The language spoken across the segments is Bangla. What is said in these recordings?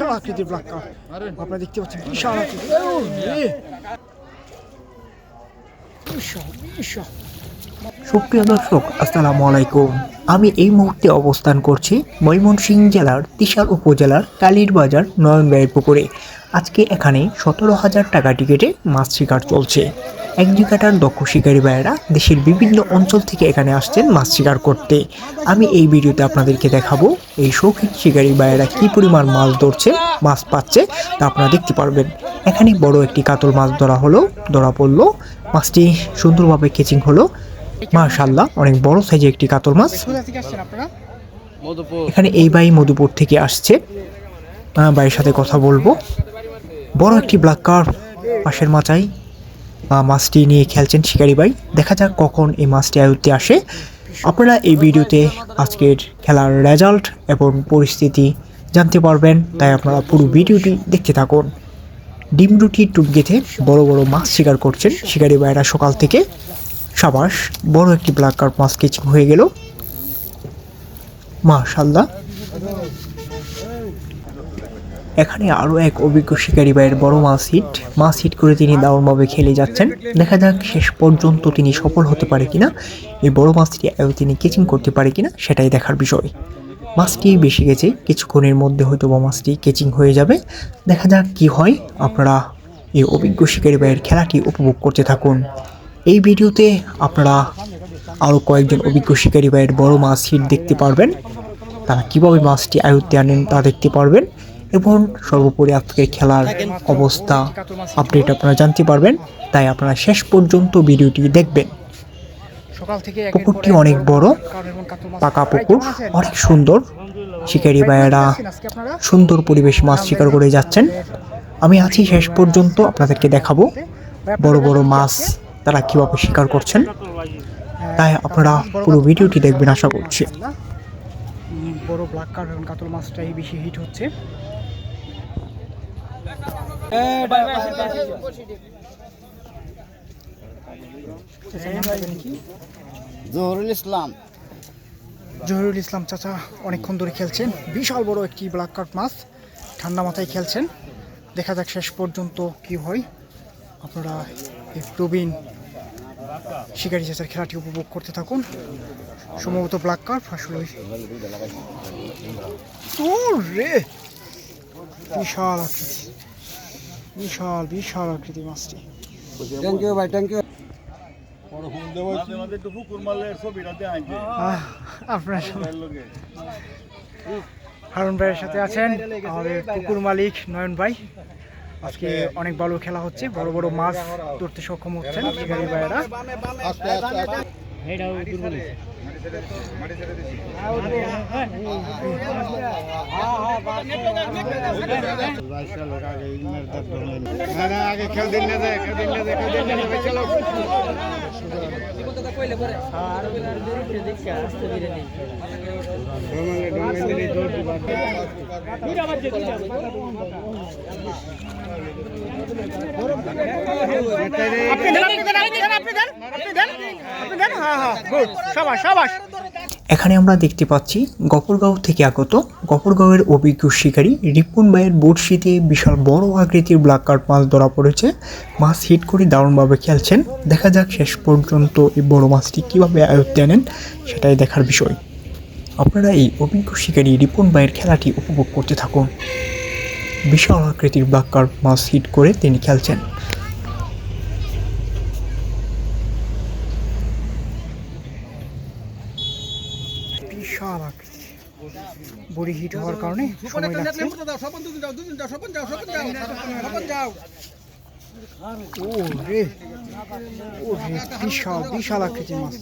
বিশাল আকৃতির ব্ল্যাক কাপ আপনারা দেখতে পাচ্ছেন বিশাল আকৃতি সুপ্রিয় দর্শক আসসালামু আলাইকুম। আমি এই মুহূর্তে অবস্থান করছি ময়মনসিংহ জেলার তিশাল উপজেলার কালীর বাজার নয়নবাইয়ের পুকুরে। আজকে এখানে সতেরো হাজার টাকা টিকিটে মাছ শিকার চলছে। এক জায়গাটার দক্ষ শিকারী ভাইয়েরা দেশের বিভিন্ন অঞ্চল থেকে এখানে আসছেন মাছ শিকার করতে। আমি এই ভিডিওতে আপনাদেরকে দেখাবো এই শৌখিন শিকারী ভাইয়েরা কী পরিমাণ মাছ ধরছে মাছ পাচ্ছে তা আপনারা দেখতে পারবেন। এখানে বড় একটি কাতল মাছ ধরা হলো ধরা পড়ল। মাছটি সুন্দরভাবে কেচিং হলো। মাশাল্লাহ অনেক বড় সাইজে একটি কাতল মাছ। এখানে এই বাই মধুপুর থেকে আসছে। ভাইয়ের সাথে কথা বলব। বড় একটি ব্ল্যাক কার পাশের আহ, মাছটি নিয়ে খেলছেন শিকারি ভাই। দেখা যাক কখন এই মাছটি আয়ত্তে আসে। আপনারা এই ভিডিওতে আজকের খেলার রেজাল্ট এবং পরিস্থিতি জানতে পারবেন, তাই আপনারা পুরো ভিডিওটি দেখতে থাকুন। ডিম রুটি টুপ গেঁথে বড় বড় মাছ শিকার করছেন শিকারি ভাইরা সকাল থেকে। সাবাস, বড় একটি ব্ল্যাক কার্প মাছ কেচিং হয়ে গেল। মাশাল্লাহ এখানে আরও এক অভিজ্ঞ শিকারী ভাইয়ের বড় মাছ হিট মাছ হিট করে তিনি দারুণভাবে খেলে যাচ্ছেন। দেখা যাক শেষ পর্যন্ত তিনি সফল হতে পারে কিনা। এই বড় মাছটি তিনি কেচিং করতে পারে কিনা সেটাই দেখার বিষয়। মাছটি বেশি গেছে। কিছুক্ষণের মধ্যে হয়তো বা মাছটি কেচিং হয়ে যাবে। দেখা যাক কি হয়। আপনারা এই অভিজ্ঞ শিকারী ভাইয়ের খেলাটি উপভোগ করতে থাকুন। এই ভিডিওতে আপনারা আরও কয়েকজন অভিজ্ঞ শিকারী ভাইয়ের বড় মাছ হিট দেখতে পারবেন। তারা কীভাবে মাছটি আয়ত্তে আনেন তা দেখতে পারবেন। এবং সর্বোপরি আজকের খেলার অবস্থা আপডেট আপনারা জানতে পারবেন। তাই আপনারা শেষ পর্যন্ত ভিডিওটি দেখবেন। সকাল থেকে পুকুরটি অনেক বড় পাকা পুকুর অনেক সুন্দর। শিকারী ভাইয়েরা? সুন্দর পরিবেশ মাছ শিকার করে যাচ্ছেন। আমি আছি শেষ পর্যন্ত আপনাদেরকে দেখাবো। বড় বড় মাছ তারা কীভাবে শিকার করছেন। হ্যাঁ, তাই আপনারা পুরো ভিডিওটি দেখবেন আশা করছি। বড় ব্ল্যাক কাতল মাছটাই বেশি হিট হচ্ছে? জহরুল ইসলাম। জহিরুল ইসলাম চাচা অনেকক্ষণ ধরে খেলছেন। বিশাল বড় একটি ব্ল্যাক কার্ড মাছ ঠান্ডা মাথায় খেলছেন। দেখা যাক শেষ পর্যন্ত কি হয়। আপনারা এই প্রবীণ শিকারি চাচার খেলাটি উপভোগ করতে থাকুন। সম্ভবত ব্ল্যাক কার্ড আসলে রে বিশাল আকৃতি। বিশাল বিশাল আকৃতি মাছটি। থ্যাংক ইউ ভাই থ্যাংক ইউ আপনার হারুন ভাইয়ের সাথে আছেন আমাদের পুকুর মালিক নয়ন ভাই। আজকে অনেক ভালো খেলা হচ্ছে বড় বড় মাছ ধরতে সক্ষম হচ্ছেন শিকারি ভাইয়েরা। আগে খেল দিন না যায় খেল দিন না যায় খেল দিন না যায় চলো আপনি দেন আপনি দেন আপনি দেন হ্যাঁ হ্যাঁ সাবাস এখানে আমরা দেখতে পাচ্ছি গফরগাঁও থেকে আগত গফরগাঁওয়ের অভিজ্ঞ শিকারী রিপুন ভাইয়ের বড়শিতে বিশাল বড় আকৃতির ব্ল্যাক কার্প মাছ ধরা পড়েছে। মাছ হিট করে দারুণভাবে খেলছেন। দেখা যাক শেষ পর্যন্ত এই বড় মাছটি কীভাবে আয়ত্তে আনেন, সেটাই দেখার বিষয়। আপনারা এই অভিজ্ঞ শিকারী রিপন ভাইয়ের খেলাটি উপভোগ করতে থাকুন। বিশাল আকৃতির ব্ল্যাক কার্প মাছ হিট করে তিনি খেলছেন বিশাল আকৃতি বড়ি হিট হওয়ার কারণে সময় লাগছে। ও রে ও রে বিশাল বিশাল আকৃতির মাছ।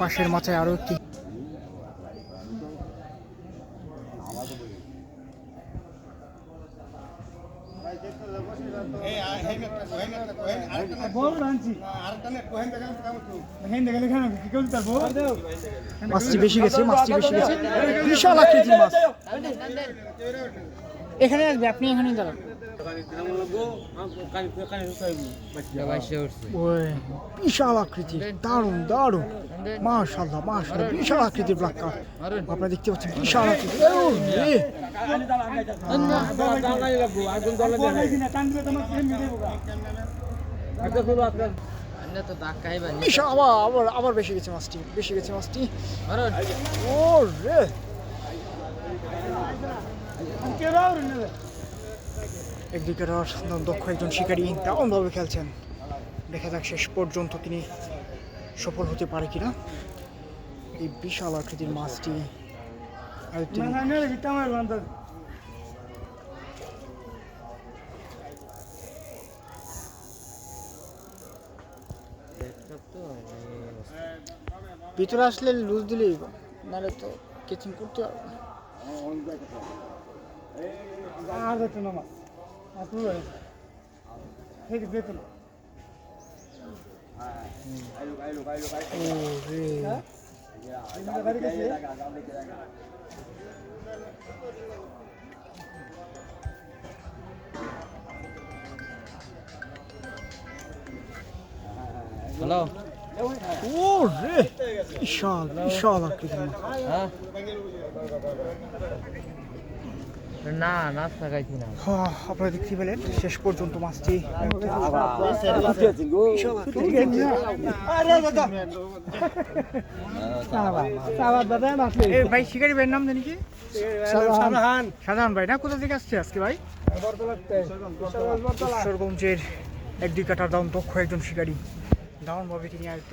পাশের মাথায় আরও একটি মাছটি বেশি গেছে মাছটি বেশি গেছে। বিশাল আকৃতির মাছ। এখানে আসবে আপনি এখানে দাঁড়ান। বিশাল আকৃতির দারুণ দারুণ। মাশাল্লাহ মাশাল্লাহ বিশাল আকৃতির ব্ল্যাক কাপ আপনারা দেখতে পাচ্ছেন বিশাল আবার আবার আবার বেশি গেছে মাছটি বেশি গেছে মাছটি। ও রে একদিকে দক্ষ একজন শিকারী দারুণভাবে খেলছেন। দেখা যাক শেষ পর্যন্ত তিনি সফল হতে পারে কিনা। এই বিশাল আকৃতির মাছটি ভিতরে আসলে লুজ দিলেই নাহলে তো কেচিং করতে হবে ও রে ও রে বিশাল বিশাল আকৃতির মাছ না না থাকাইছি না। আপনারা দেখতে পেলেন শেষ পর্যন্ত মাছটি ভাই শিকারি ভাইয়ের নাম জানি কি? সাধারণ ভাই না? কোথা থেকে আসছে আজকে ভাই? ঈশ্বরগঞ্জের এক দুই কাটার দাম দক্ষ একজন শিকারী। দারুণ ভাবে তিনি আয়ত্ত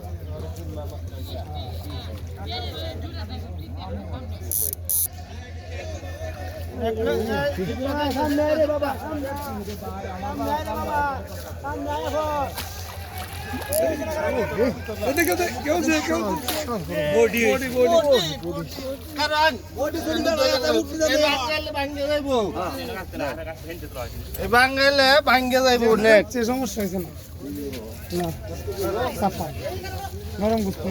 মাছটি বাঙ্গাইলে ভাঙ্গে যাইব নেট সমস্যা হয়েছে না না সাফা নরম গুস্ত